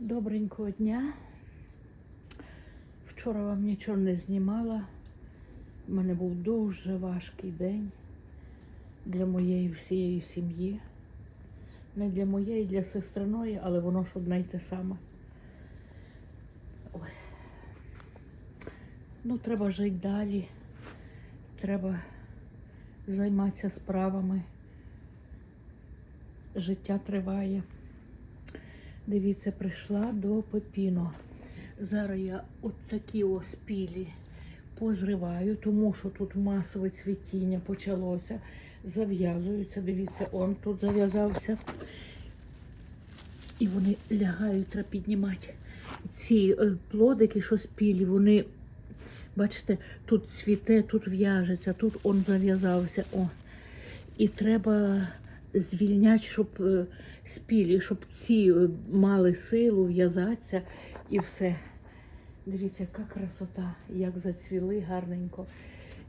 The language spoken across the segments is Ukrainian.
Добренького дня. Вчора вам нічого не знімала. У мене був дуже важкий день для моєї всієї сім'ї. Не для моєї, для сестриної, але воно ж одне й те саме. Ой. Ну, треба жити далі. Треба займатися справами. Життя триває. Дивіться, прийшла до Пепіно. Зараз я от такі пілі позриваю, тому що тут масове цвітіння почалося. Зав'язуються. Дивіться, он тут зав'язався. І вони лягають, треба піднімати. Ці е, плодики, що спілі, вони, бачите, тут цвіте, тут в'яжеться, тут он зав'язався. О. І треба звільняти, щоб е, спілі, щоб ці е, мали силу в'язатися і все. Дивіться, яка красота, як зацвіли гарненько.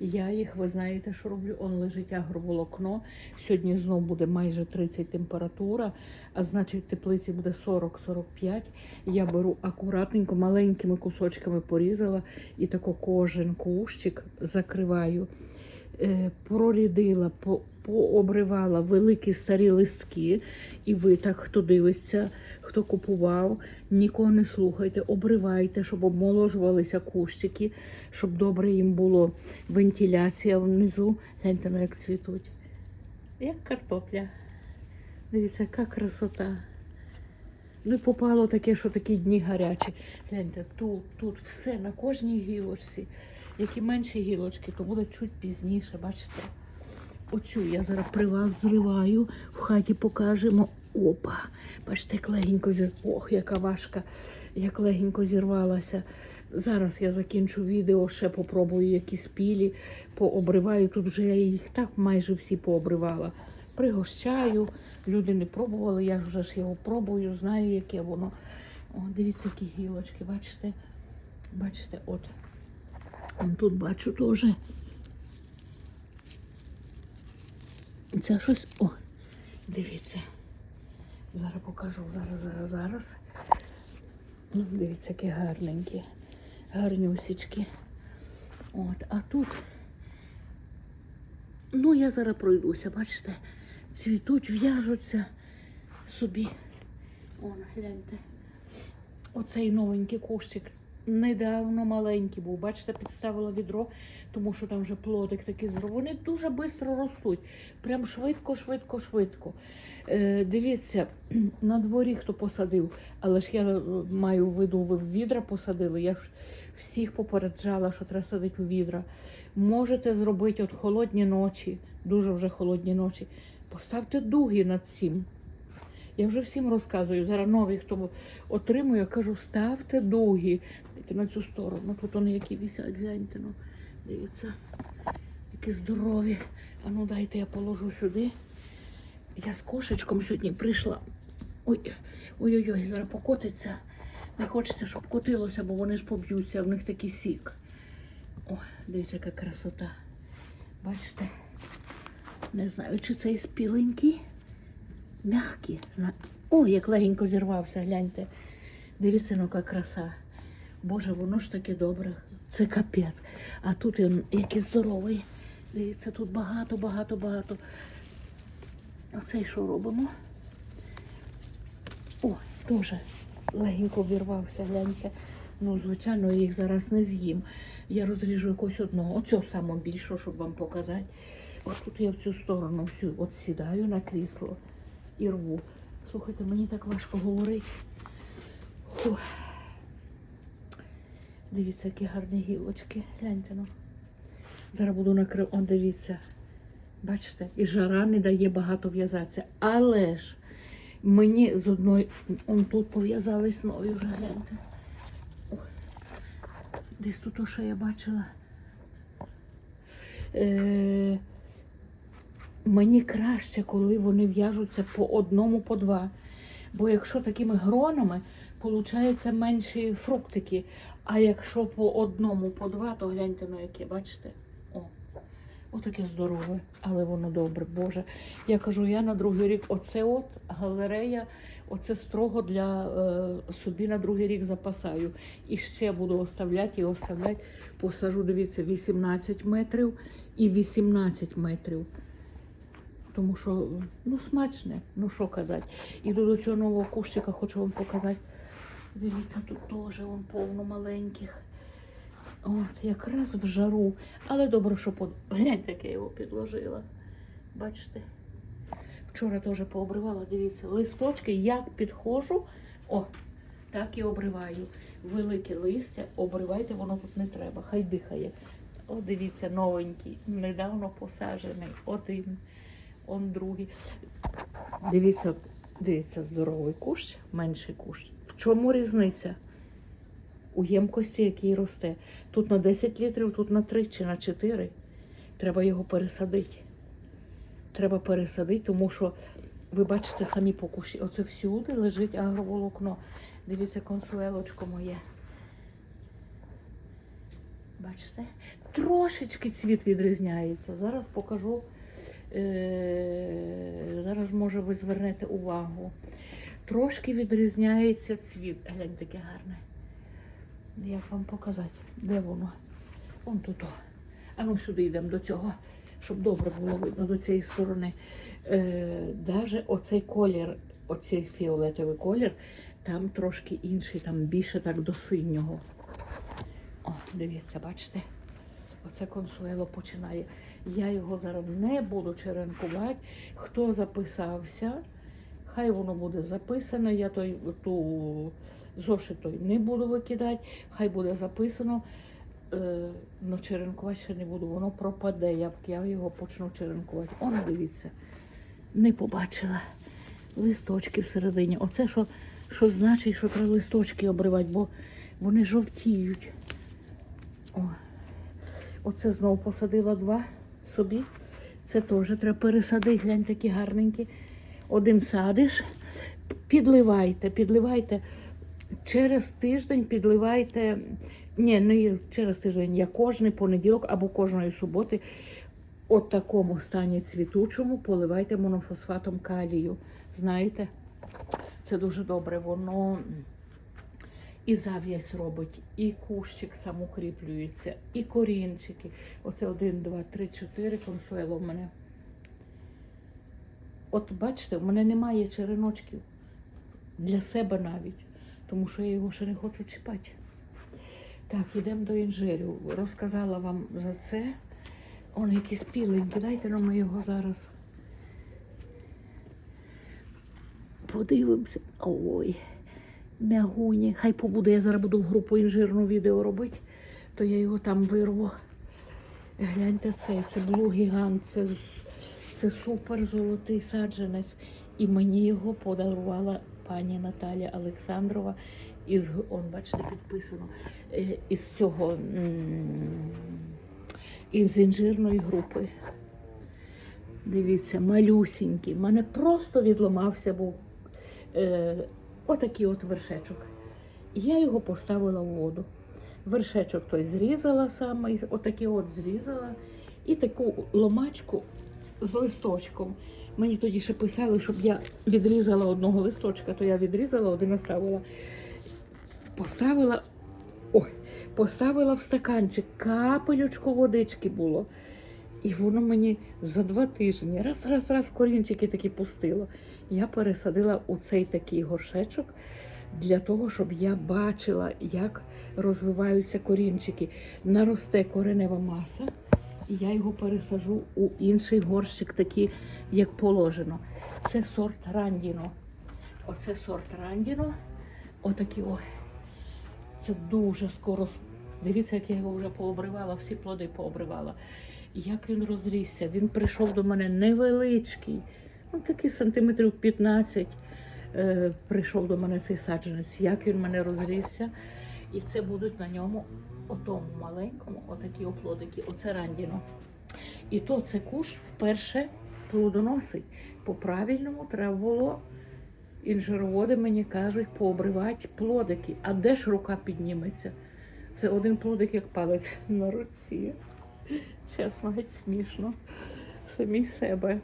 Я їх, ви знаєте, що роблю? Он лежить агроволокно. Сьогодні знов буде майже 30 температура, а значить в теплиці буде 40-45. Я беру акуратненько, маленькими кусочками порізала і тако кожен кущик закриваю. Е, прорідила, пообривала великі старі листки, і ви так, хто дивиться, хто купував, нікого не слухайте, обривайте, щоб обмоложувалися кущики, щоб добре їм було вентиляція внизу. Гляньте, як цвітуть. Як картопля. Дивіться, яка красота. Ну і попало таке, що такі дні гарячі. Гляньте, тут, тут все на кожній гілочці. Які менші гілочки, то буде чуть пізніше, бачите? Оцю я зараз при вас зриваю, в хаті покажемо. Опа! Бачите, як легенько зір... Ох, яка важка, як легенько зірвалася. Зараз я закінчу відео, ще попробую якісь пілі, пообриваю. Тут вже я їх так майже всі пообривала. Пригощаю. Люди не пробували, я вже ж його пробую, знаю, яке воно. О, дивіться, які гілочки, бачите? Бачите, от. Тут бачу теж. Це щось. О, дивіться. Зараз покажу. Зараз, зараз, зараз. Ну, Дивіться, які гарненькі. Гарнюсічки. От, а тут. Ну, я зараз пройдуся, бачите, цвітуть, в'яжуться собі. Он, гляньте. Оцей новенький кущик недавно маленький був. Бачите, підставила відро, тому що там вже плодик такий здоровий. Вони дуже швидко ростуть. Прям швидко, швидко, швидко. Е, дивіться, на дворі хто посадив, але ж я е, маю в виду, ви в відра посадили. Я ж всіх попереджала, що треба садити у відра. Можете зробити от холодні ночі, дуже вже холодні ночі. Поставте дуги над цим. Я вже всім розказую. Зараз нові, хто отримує, кажу, ставте дуги. Дайте на цю сторону. Тут вони які висять, гляньте. Ну, дивіться, які здорові. А ну дайте я положу сюди. Я з кошечком сьогодні прийшла. Ой, ой-ой-ой, зараз покотиться. Не хочеться, щоб котилося, бо вони ж поб'ються, в них такий сік. О, дивіться, яка красота. Бачите? Не знаю, чи цей спіленький. Зна- О, як легенько зірвався, гляньте. Дивіться, ну яка краса. Боже, воно ж таке добре. Це капець. А тут він який здоровий. Дивіться, тут багато, багато, багато. А цей що робимо? О, теж легенько вірвався, гляньте. Ну, звичайно, їх зараз не з'їм. Я розріжу якось одного. Оцього саме більше, щоб вам показати. Ось тут я в цю сторону всю от сідаю на крісло і рву. Слухайте, мені так важко говорити. Фух. Дивіться, які гарні гілочки. Гляньте ну. Зараз буду накрив. Он дивіться. Бачите, і жара не дає багато в'язатися. Але ж мені з одної. Он тут пов'язались нові вже гляньте. Десь тут що я бачила. Е, мені краще, коли вони в'яжуться по одному, по два. Бо якщо такими гронами, виходить менші фруктики. А якщо по одному, по два, то гляньте, ну яке, бачите? О, Отаке здорове, але воно добре, Боже. Я кажу, я на другий рік, оце от галерея, оце строго для е, собі на другий рік запасаю. І ще буду оставляти і оставляти. Посажу, дивіться, 18 метрів і 18 метрів. Тому що ну смачне, ну що казати. Іду до цього нового кущика, хочу вам показати. Дивіться, тут теж вон повно маленьких. От, якраз в жару. Але добре, що под... гляньте, як я його підложила. Бачите? Вчора теж пообривала, дивіться, листочки, як підходжу, о, так і обриваю. Велике листя, обривайте, воно тут не треба, хай дихає. О, дивіться, новенький, недавно посаджений, один, он другий. Дивіться, дивіться, здоровий кущ, менший кущ. В чому різниця? У ємкості, який росте. Тут на 10 літрів, тут на 3 чи на 4. Треба його пересадити. Треба пересадити, тому що ви бачите самі по кущі. Оце всюди лежить агроволокно. Дивіться, консуелочко моє. Бачите? Трошечки цвіт відрізняється. Зараз покажу. Е- зараз, може, ви звернете увагу. Трошки відрізняється цвіт. Глянь, таке гарне. Як вам показати? Де воно? Вон тут. А ну сюди йдемо до цього, щоб добре було видно до цієї сторони. Е, даже оцей колір, оцей фіолетовий колір, там трошки інший, там більше так до синього. О, дивіться, бачите? Оце консуело починає. Я його зараз не буду черенкувати. Хто записався, хай воно буде записано. Я той ту зошит той не буду викидати, хай буде записано. Е, ну, черенкувати ще не буду, воно пропаде, як я його почну черенкувати. Он, дивіться, не побачила листочки всередині. Оце що, що значить, що треба листочки обривати, бо вони жовтіють. О. Оце знову посадила два собі. Це теж треба пересадити, глянь, такі гарненькі. Один садиш, підливайте, підливайте. Через тиждень підливайте. Ні, не через тиждень, я кожний понеділок або кожної суботи от такому стані цвітучому поливайте монофосфатом калію. Знаєте, це дуже добре. Воно і зав'язь робить, і кущик сам укріплюється, і корінчики. Оце один, два, три, чотири консуело в мене. От бачите, в мене немає череночків для себе навіть, тому що я його ще не хочу чіпати. Так, йдемо до інжирю. Розказала вам за це. Он якийсь піленький. Дайте нам його зараз. Подивимося. Ой, мягуні. Хай побуде, я зараз буду в групу інжирну відео робити, то я його там вирву. Гляньте це, це блу гігант, це, це супер золотий саджанець. І мені його подарувала пані Наталя Олександрова із он, бачите, підписано е, із цього із інжирної групи. Дивіться, малюсінький. У мене просто відламався був отакий от вершечок. Я його поставила в воду. Вершечок той зрізала саме, отакий от зрізала. І таку ломачку з листочком. Мені тоді ще писали, щоб я відрізала одного листочка, то я відрізала, один оставила. Поставила, ой, поставила в стаканчик, капелючку водички було. І воно мені за два тижні раз, раз, раз корінчики такі пустило. Я пересадила у цей такий горшечок для того, щоб я бачила, як розвиваються корінчики. Наросте коренева маса, і я його пересажу у інший горщик, такий, як положено. Це сорт Рандіно. Оце сорт Рандіно. Отакі о. Це дуже скоро. Дивіться, як я його вже пообривала, всі плоди пообривала. Як він розрісся. Він прийшов до мене невеличкий, ну такий сантиметрів 15. Е, прийшов до мене цей саджанець. Як він мене розрісся. І це будуть на ньому, отому маленькому, отакі оплодики. Оце рандіно. І то це куш вперше плодоносить. По правильному треба було. Інжироводи мені кажуть пообривати плодики. А де ж рука підніметься? Це один плодик, як палець на руці. Чесно, геть смішно. Самі себе.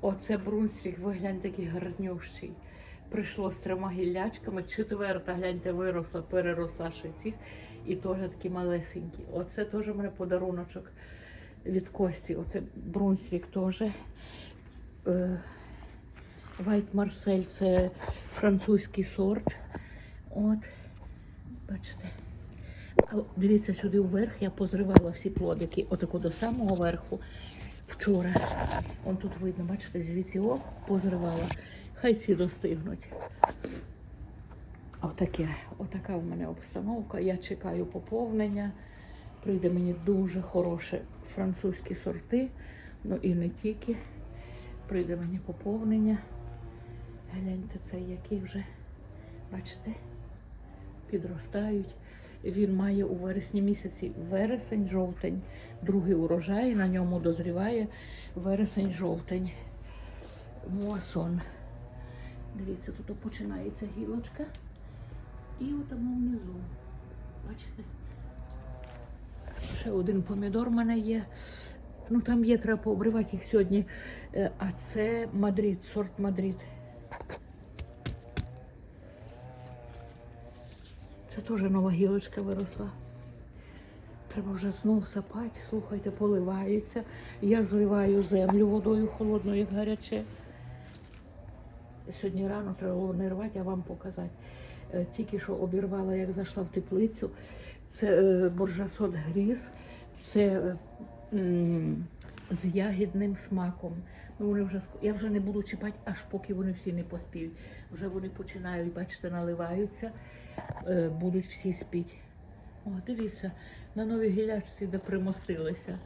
Оце брунстрік, ви гляньте, такий гарнющий. Прийшло з трьома гіллячками, четверта, гляньте, виросла, переросла ще цих. І теж такі малесенькі. Оце теж у мене подаруночок від Кості. Оце брунстрік теж. Е, Вайт Марсель це французький сорт. От, бачите. Дивіться сюди вверх, я позривала всі плодики, отако до самого верху. Вчора. Он тут видно, бачите, звідси о, позривала. Хай ці достигнуть. Отаке, отака в мене обстановка. Я чекаю поповнення. Прийде мені дуже хороші французькі сорти, ну і не тільки. Прийде мені поповнення. Гляньте, цей який вже, бачите, підростають. Він має у вересні місяці вересень, жовтень, другий урожай, на ньому дозріває вересень, жовтень. Муасон. Дивіться, тут починається гілочка. І отамо внизу. Бачите? Ще один помідор в мене є. Ну там є, треба пообривати їх сьогодні. Е, А це Мадрид, сорт Мадрид. Це теж нова гілочка виросла. Треба вже знову сапати, слухайте, поливається. Я зливаю землю водою холодною, як гаряче. Сьогодні рано треба було не рвати, а вам показати. Е, Тільки що обірвала, як зайшла в теплицю. Це е, буржасот гріз, це е, з ягідним смаком. Ну, вони вже, я вже не буду чіпати, аж поки вони всі не поспіють. Вже вони починають, бачите, наливаються, будуть всі спіти. О, дивіться, на новій гілячці, де примостилися.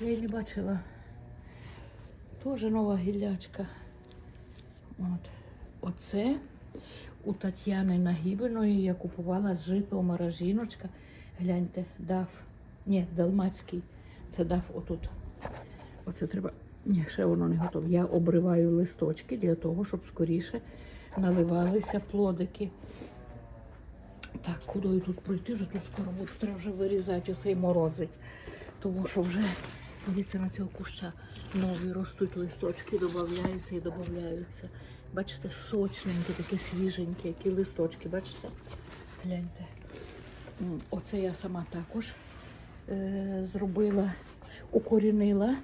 Я її не бачила. Теж нова гілячка. От. Оце у Тетяни Нагібиної я купувала з Житомира жіночка. Гляньте, дав. Ні, далмацький. Це дав отут. Оце треба. Ні, ще воно не готове. Я обриваю листочки для того, щоб скоріше наливалися плодики. Так, куди тут пройти? Вже тут скоро буде треба вже вирізати оцей морозить. Тому що вже, дивіться, на цього куща нові ростуть листочки, додаються і додаються. Бачите, сочненькі, такі свіженькі, які листочки, бачите? Гляньте. Оце я сама також е, зробила, укорінила.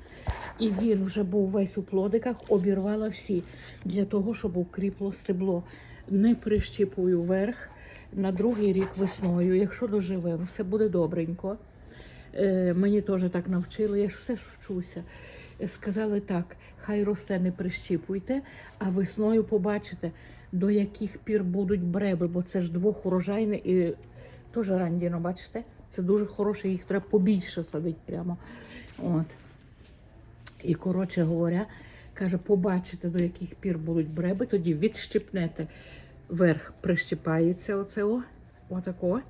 І він вже був весь у плодиках, обірвала всі для того, щоб укріпло стебло. Не прищіпую вверх на другий рік весною. Якщо доживемо, все буде добренько. Е, мені теж так навчили, я все ж вчуся. Е, Сказали так, хай росте, не прищіпуйте, а весною побачите, до яких пір будуть бреби, бо це ж двох урожайне і теж рандіно, бачите? Це дуже хороше, їх треба побільше садити прямо. От. І, коротше говоря, каже, побачите, до яких пір будуть бреби, тоді відщипнете верх, прищипається оце о, отако,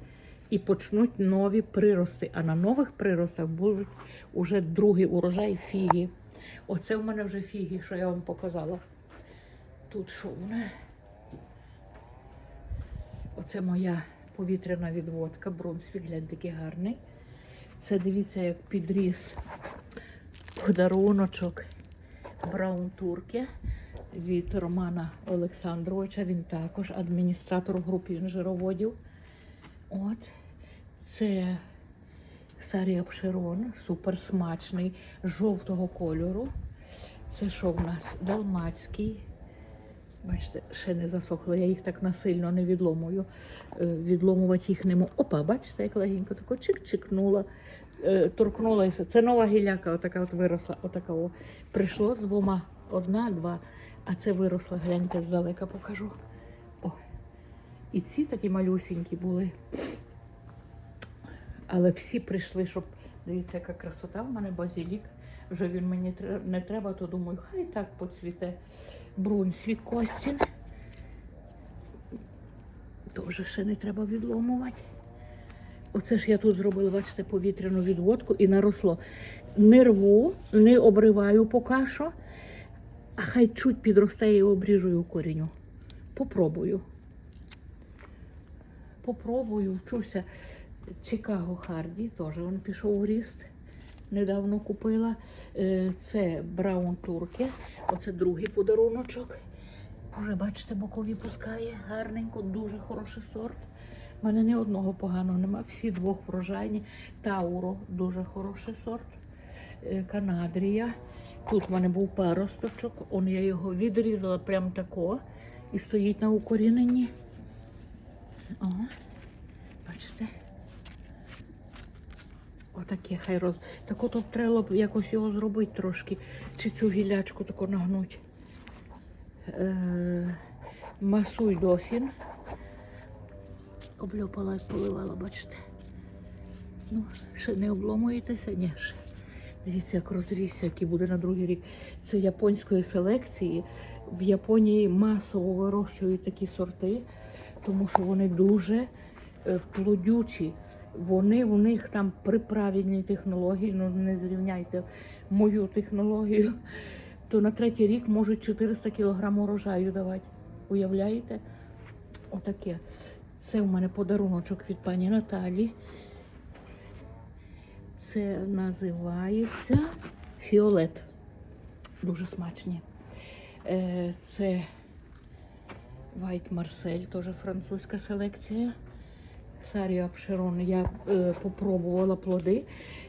і почнуть нові прирости. А на нових приростах будуть уже другий урожай фіги. Оце в мене вже фіги, що я вам показала. Тут що в мене? Оце моя повітряна відводка, Брунсвік, глянь, такий гарний. Це дивіться, як підріс подаруночок Браун Турки від Романа Олександровича. Він також адміністратор групи інжироводів. От. Це Сарі Обширон, супер смачний, жовтого кольору. Це що в нас? Далмацький. Бачите, ще не засохло, я їх так насильно не відломую. Е, Відломувати їх не можу. Опа, бачите, як легенько тако чик-чикнула, е, торкнула і все. Це нова гіляка, отака от виросла. Отака о. Прийшло з двома, одна, два, а це виросла, гляньте, здалека покажу. О. І ці такі малюсінькі були. Але всі прийшли, щоб дивіться, яка красота в мене базилік. Вже він мені не треба, то думаю, хай так поцвіте. Брунсвік Костін. Теж ще не треба відломувати. Оце ж я тут зробила, бачите, повітряну відводку і наросло. Не рву, не обриваю поки що, а хай чуть підросте і обріжу і укоріню. Попробую. Попробую, вчуся. Чикаго Харді, теж він пішов у ріст. недавно купила. Е, Це Браун Турки. Оце другий подаруночок. Вже бачите, бокові пускає гарненько, дуже хороший сорт. У мене ні одного поганого нема. Всі двох врожайні. Тауро дуже хороший сорт. Е, Канадрія. Тут в мене був паросточок. Он я його відрізала прям тако і стоїть на укоріненні. О, бачите? Отаке хай роз. Так от треба б якось його зробити трошки. Чи цю гілячку тако нагнуть. Е, масуй дофін. Обльопала і поливала, бачите. Ну, ще не обломуєтеся? Ні, ще. Дивіться, як розрісся, який буде на другий рік. Це японської селекції. В Японії масово вирощують такі сорти, тому що вони дуже е, плодючі. Вони у них там при правильній технології, ну не зрівняйте мою технологію, то на третій рік можуть 400 кг урожаю давати. Уявляєте? Отаке. Це у мене подаруночок від пані Наталі. Це називається фіолет. Дуже смачні. Е, Це White Marcel, теж французька селекція. Сарія Пшерон. Я е, попробувала плоди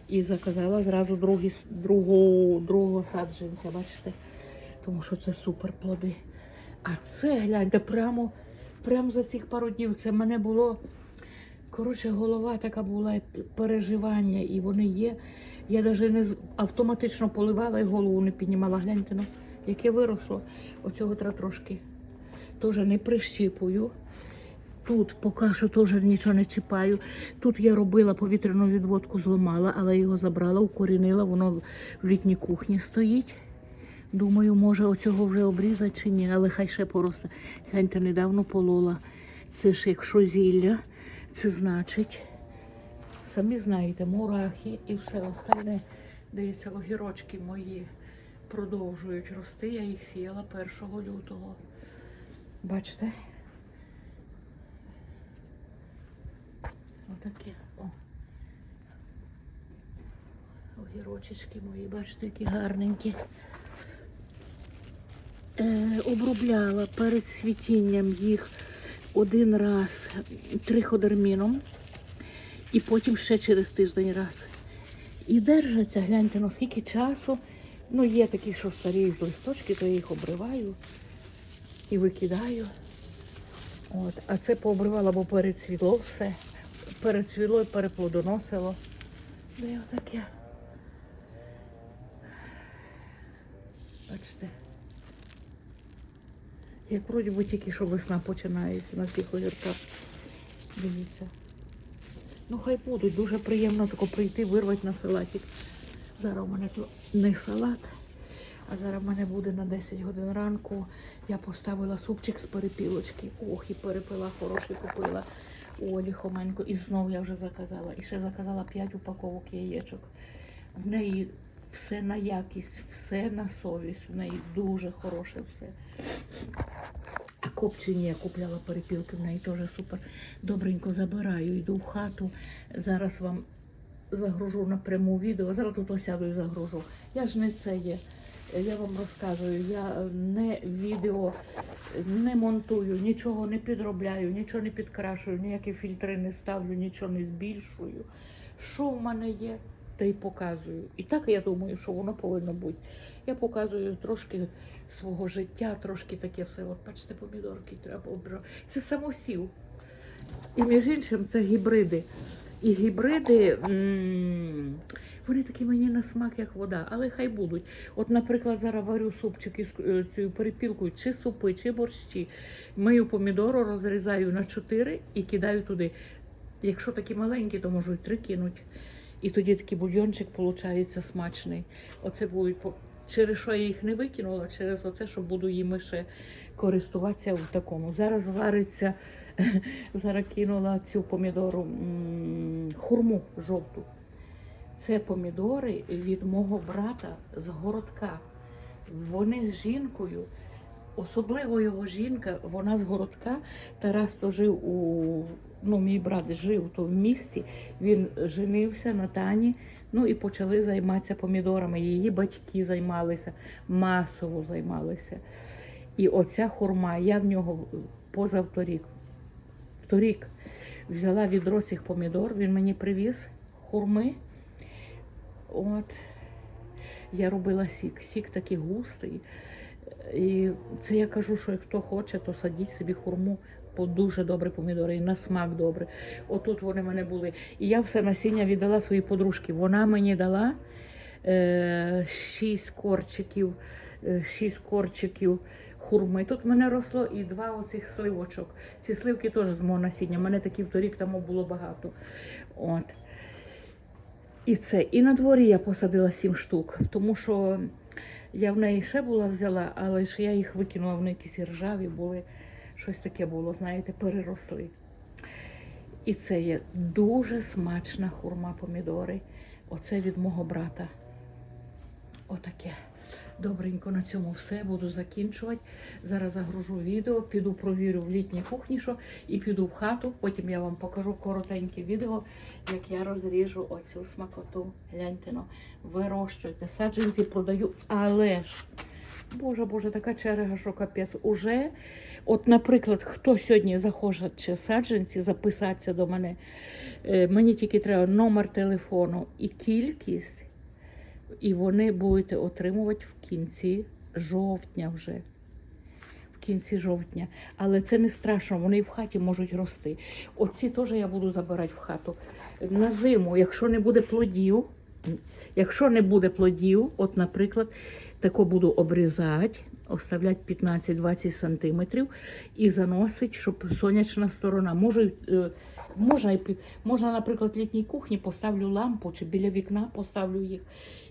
і заказала зразу другі, другого, другого саджанця, бачите? Тому що це супер плоди. А це, гляньте, прямо, прямо за цих пару днів. Це мене було. Коротше, голова така була переживання, і вони є. Я навіть не автоматично поливала і голову не піднімала. Гляньте, ну, яке виросло. Оцього треба трошки. Теж не прищіпую. Тут поки що теж нічого не чіпаю. Тут я робила повітряну відводку, зламала, але його забрала, укорінила, воно в літній кухні стоїть. Думаю, може оцього вже обрізати чи ні, але хай ще поросте. Гляньте, недавно полола. Це ж якщо зілля, це значить, самі знаєте, мурахи і все остальне. Дивіться, огірочки мої продовжують рости. Я їх сіяла 1 лютого. Бачите? Отаке. О. Огірочечки мої, бачите, які гарненькі. Е, обробляла перед цвітінням їх один раз триходерміном і потім ще через тиждень раз. І держаться, гляньте, ну скільки часу. Ну, є такі, що старіють листочки, то я їх обриваю і викидаю. От. А це пообривала, бо перецвіло все. Перецвіло і переплодоносило. Де отаке. Бачите. Як вроді би тільки що весна починається на всіх огірках. Дивіться. Ну хай будуть. Дуже приємно тако прийти, вирвати на салатик. Зараз у мене тут не салат, а зараз в мене буде на 10 годин ранку. Я поставила супчик з перепілочки. Ох, і перепила хороший купила у Олі Хоменко. І знову я вже заказала. І ще заказала 5 упаковок яєчок. В неї все на якість, все на совість. В неї дуже хороше все. А копчені я купляла перепілки, в неї теж супер. Добренько забираю, йду в хату. Зараз вам загружу напряму відео. Зараз тут осяду і загружу. Я ж не це є. Я вам розказую, я не відео не монтую, нічого не підробляю, нічого не підкрашую, ніякі фільтри не ставлю, нічого не збільшую. Що в мене є, те й показую. І так я думаю, що воно повинно бути. Я показую трошки свого життя, трошки таке все. От бачите, помідорки треба обрати. Це самосів. І між іншим, це гібриди. І гібриди, вони такі мені на смак, як вода, але хай будуть. От, наприклад, зараз варю супчик із е, цією перепілкою, чи супи, чи борщі. Мию помідору, розрізаю на 4 і кидаю туди. Якщо такі маленькі, то можу і три кинуть. І тоді такий бульйончик виходить смачний. Оце будуть через що я їх не викинула, через оце, що буду їми ще користуватися в такому. Зараз вариться, зараз кинула цю помідору хурму жовту. Це помідори від мого брата з городка. Вони з жінкою Особливо його жінка, вона з городка. Тарас то жив у ну, мій брат жив то в місті. Він женився на Тані. Ну і почали займатися помідорами. Її батьки займалися, масово займалися. І оця хурма, я в нього позавторік, вторік взяла відро цих помідор, він мені привіз хурми. От я робила сік. Сік такий густий. І це я кажу, що хто хоче, то садіть собі хурму, бо дуже добре помідори, і на смак добре. Отут вони мене були. І я все насіння віддала своїй подружці. Вона мені дала е, шість корчиків, е, шість корчиків хурми. Тут в мене росло і два оцих сливочок. Ці сливки теж з мого насіння. У мене такі вторік тому було багато. От. І це. І на дворі я посадила сім штук, тому що я в неї ще була взяла, але ж я їх викинула, вони якісь ржаві були. Щось таке було, знаєте, переросли. І це є дуже смачна хурма помідори. Оце від мого брата. Отаке. Добренько на цьому все. Буду закінчувати. Зараз загружу відео, піду провірю в літній кухні, що, і піду в хату. Потім я вам покажу коротеньке відео, як я розріжу оцю смакоту. Гляньте, ну, вирощуйте. Саджанці продаю, але ж. Боже, Боже, така черга, що капець. Уже, от, наприклад, хто сьогодні захоче саджанці записатися до мене, е, мені тільки треба номер телефону і кількість, і вони будете отримувати в кінці жовтня вже. В кінці жовтня. Але це не страшно, вони в хаті можуть рости. Оці теж я буду забирати в хату. На зиму, якщо не буде плодів, якщо не буде плодів, от, наприклад, тако буду обрізати, оставляти 15-20 сантиметрів і заносить, щоб сонячна сторона. Може, е, можна, можна, наприклад, в літній кухні поставлю лампу чи біля вікна поставлю їх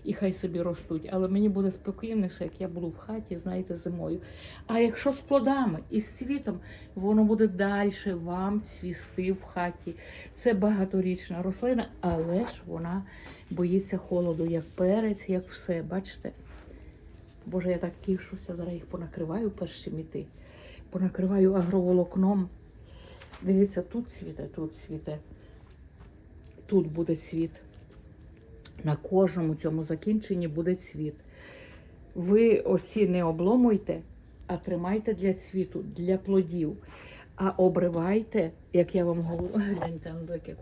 і хай собі ростуть. Але мені буде спокійніше, як я буду в хаті, знаєте, зимою. А якщо з плодами і з цвітом, воно буде далі вам цвісти в хаті. Це багаторічна рослина, але ж вона боїться холоду, як перець, як все. Бачите? Боже, я так тішуся, зараз їх понакриваю перші міти. Понакриваю агроволокном. Дивіться, тут цвіте, тут цвіте. Тут буде цвіт. На кожному цьому закінченні буде цвіт. Ви оці не обломуйте, а тримайте для цвіту, для плодів. А обривайте, як я вам говорю, гляньте, яке.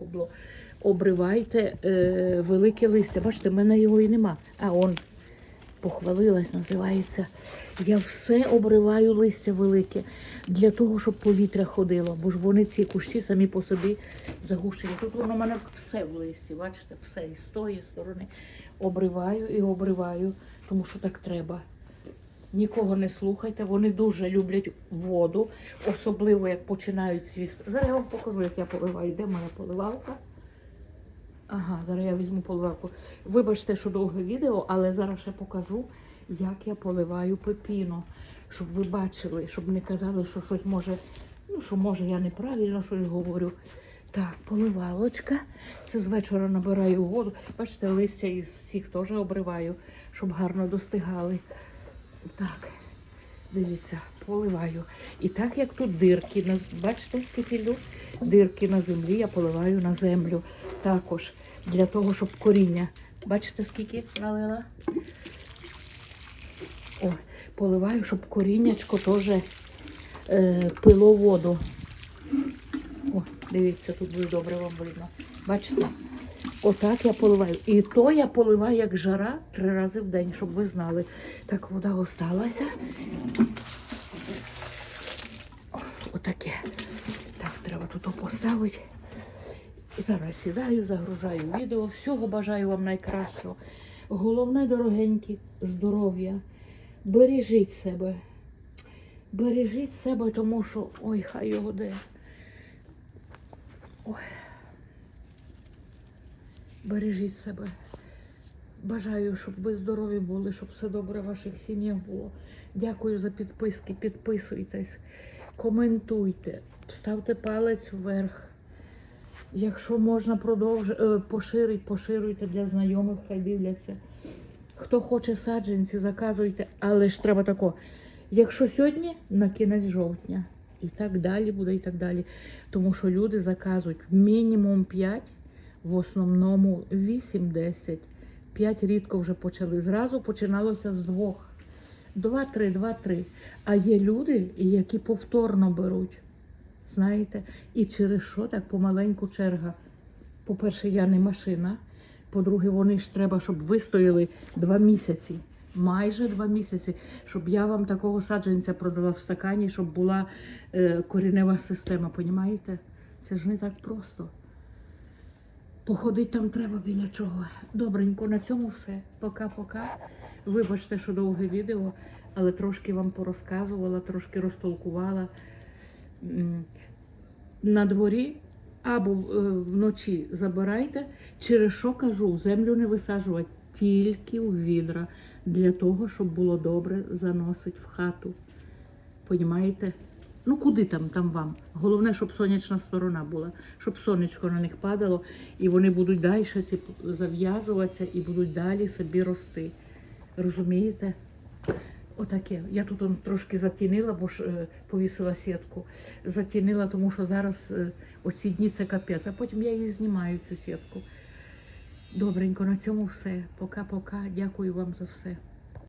Обривайте е, велике листя. Бачите, в мене його і нема. А он похвалилась, називається. Я все обриваю листя велике для того, щоб повітря ходило, бо ж вони ці кущі самі по собі загущені. Тут воно в мене все в листі, бачите, все і з тої сторони обриваю і обриваю, тому що так треба. Нікого не слухайте, вони дуже люблять воду, особливо як починають свісти. Зараз я вам покажу, як я поливаю. Де моя поливалка? Ага, зараз я візьму поливалку. Вибачте, що довге відео, але зараз ще покажу, як я поливаю пепіно, щоб ви бачили, щоб не казали, що щось може, ну що може я неправильно щось говорю. Так, поливалочка. Це з вечора набираю воду. Бачите, листя із цих теж обриваю, щоб гарно достигали. Так, дивіться, поливаю. І так як тут дирки, бачите, скільки лю? Дирки на землі, я поливаю на землю також для того, щоб коріння. Бачите, скільки налила? О, поливаю, щоб коріннячко теж е, пило воду. О, дивіться, тут буде добре вам видно. Бачите? Отак я поливаю. І то я поливаю як жара три рази в день, щоб ви знали. Так, вода осталася. Отаке. Так, треба тут поставити. Зараз сідаю, загружаю відео. Всього бажаю вам найкращого. Головне, дорогенькі, здоров'я. Бережіть себе. Бережіть себе, тому що ой, хай його де. Ой. Бережіть себе. Бажаю, щоб ви здорові були, щоб все добре в ваших сім'ях було. Дякую за підписки. Підписуйтесь, коментуйте, ставте палець вверх. Якщо можна продовжити поширити, поширюйте для знайомих, хай дивляться. Хто хоче саджанці, заказуйте, але ж треба тако. Якщо сьогодні на кінець жовтня. І так далі буде, і так далі. Тому що люди заказують мінімум 5, в основному 8-10. 5 рідко вже почали. Зразу починалося з двох. Два-три, два-три. А є люди, які повторно беруть. Знаєте, і через що так помаленьку черга. По-перше, я не машина. По-друге, вони ж треба, щоб вистояли два місяці. Майже два місяці, щоб я вам такого саджанця продала в стакані, щоб була е, коренева система. Понімаєте? Це ж не так просто. Походить там треба біля чого. Добренько, на цьому все. Пока-пока. Вибачте, що довге відео, але трошки вам порозказувала, трошки розтолкувала. На дворі або е, вночі забирайте. Через що кажу, землю не висаджувати тільки у відра для того, щоб було добре заносить в хату. Понімаєте? Ну куди там, там вам? Головне, щоб сонячна сторона була, щоб сонечко на них падало, і вони будуть далі ці зав'язуватися і будуть далі собі рости. Розумієте? Отаке. Я тут трошки затінила, бо ж е, повісила сітку. Затінила, тому що зараз е, оці дні це капець, а потім я її знімаю, цю сітку. Добренько, на цьому все. Пока-пока. Дякую вам за все.